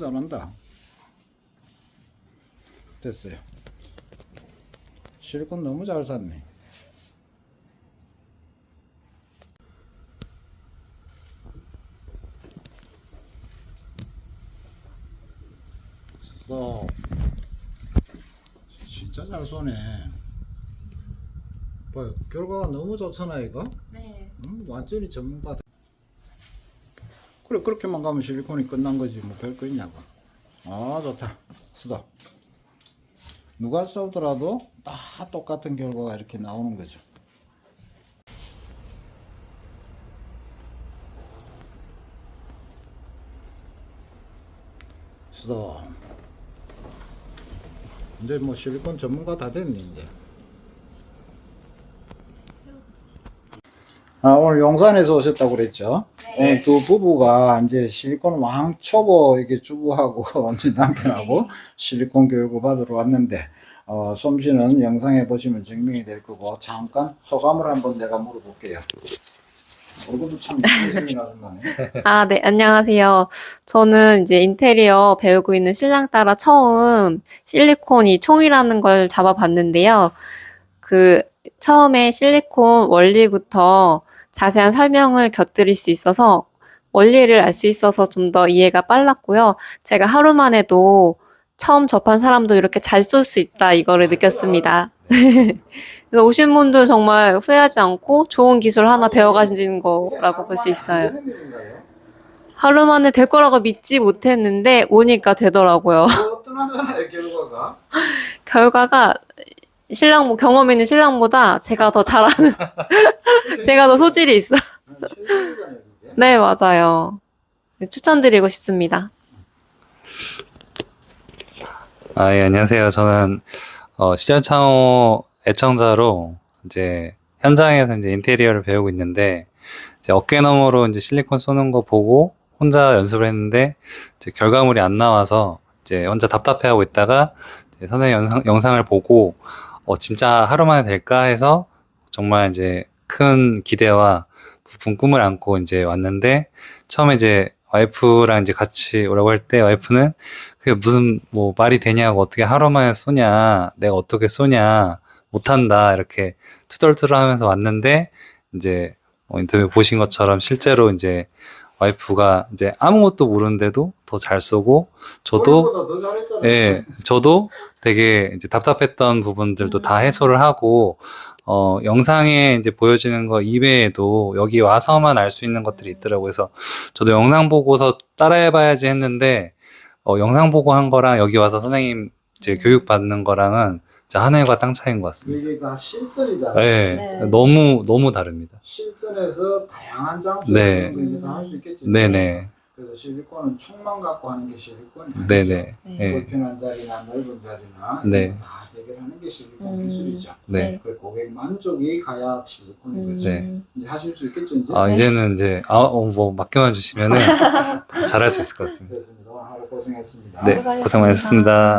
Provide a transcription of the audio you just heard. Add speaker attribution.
Speaker 1: 잘한다. 됐어요. 실컷 너무 잘 샀네. 써. 진짜 잘 쏘네. 봐요. 결과가 너무 좋잖아, 이거.
Speaker 2: 네.
Speaker 1: 음, 완전히 전문가다. 그래, 그렇게만 가면 실리콘이 끝난 거지. 뭐 별거 있냐고. 아, 좋다. 쓰다. 누가 써더라도 다 똑같은 결과가 이렇게 나오는 거죠. 쓰다. 이제 뭐 실리콘 전문가 다 됐네, 이제. 아, 오늘 용산에서 오셨다고 그랬죠? 오늘 두 부부가 이제 실리콘 왕초보 이게 주부하고 이제 남편하고 실리콘 교육을 받으러 왔는데, 어, 솜씨는 영상에 보시면 증명이 될 거고, 잠깐 소감을 한번 내가 물어볼게요. 얼굴도 참.
Speaker 2: 아, 네, 안녕하세요. 저는 이제 인테리어 배우고 있는 신랑 따라 처음 실리콘이 총이라는 걸 잡아봤는데요. 그, 처음에 실리콘 원리부터 자세한 설명을 곁들일 수 있어서 원리를 알 수 있어서 좀 더 이해가 빨랐고요. 제가 하루만 해도 처음 접한 사람도 이렇게 잘 쏠 수 있다, 이거를 느꼈습니다. 그래서 오신 분도 정말 후회하지 않고 좋은 기술 하나 배워가시는 거라고 볼 수 있어요. 하루 만에 될 거라고 믿지 못했는데 오니까 되더라고요.
Speaker 1: 결과가?
Speaker 2: 신랑 뭐 경험 있는 신랑보다 제가 더 잘하는 제가 더 소질이 있어.
Speaker 1: 그게.
Speaker 2: 네 맞아요. 추천드리고 싶습니다.
Speaker 3: 아, 예, 안녕하세요. 저는 어, 시절 창호 애청자로 이제 현장에서 이제 인테리어를 배우고 있는데 이제 어깨 너머로 이제 실리콘 쏘는 거 보고 혼자 연습을 했는데 이제 결과물이 안 나와서 이제 혼자 답답해하고 있다가 이제 선생님 영상, 영상을 보고 어, 진짜 하루 만에 될까 해서 정말 이제 큰 기대와 부푼 꿈을 안고 이제 왔는데 처음에 이제 와이프랑 이제 같이 오라고 할 때 와이프는 그게 무슨 뭐 말이 되냐고 어떻게 하루 만에 쏘냐 내가 어떻게 쏘냐 못한다 이렇게 투덜투덜 하면서 왔는데 이제 어, 인터뷰 보신 것처럼 실제로 이제 와이프가 이제 아무것도 모르는데도 더 잘 쏘고 저도
Speaker 1: 잘했잖아요.
Speaker 3: 예, 저도 되게 이제 답답했던 부분들도 다 해소를 하고, 어, 영상에 이제 보여지는 거 이외에도 여기 와서만 알 수 있는 것들이 있더라고요. 그래서 저도 영상 보고서 따라해봐야지 했는데, 어, 영상 보고 한 거랑 여기 와서 선생님 이제 교육 받는 거랑은 진짜 하늘과 땅 차이인 것 같습니다.
Speaker 1: 이게 다 실전이잖아요.
Speaker 3: 예,
Speaker 2: 네.
Speaker 3: 너무, 너무 다릅니다.
Speaker 1: 실전에서 다양한 장소에서
Speaker 3: 네.
Speaker 1: 이제 다 할 수 있겠죠.
Speaker 3: 네네.
Speaker 1: 그래서 실리콘은 총만 갖고 하는 게 실리콘이 아니죠.
Speaker 3: 네네.
Speaker 2: 네.
Speaker 3: 예,
Speaker 1: 불편한 자리나 넓은 자리나
Speaker 3: 네.
Speaker 1: 다 해결하는 게 실리콘
Speaker 2: 음.
Speaker 1: 기술이죠.
Speaker 3: 네.
Speaker 1: 그 고객 만족이 가야 실리콘인
Speaker 2: 음,
Speaker 1: 거죠.
Speaker 3: 네.
Speaker 1: 이제 하실 수 있겠죠 이제.
Speaker 3: 아, 이제는 이제, 아, 어, 뭐, 맡겨만 주시면은 잘할 수 있을 것 같습니다.
Speaker 1: 그렇습니다. 오늘 하루 고생했습니다.
Speaker 3: 네, 고생 많으셨습니다.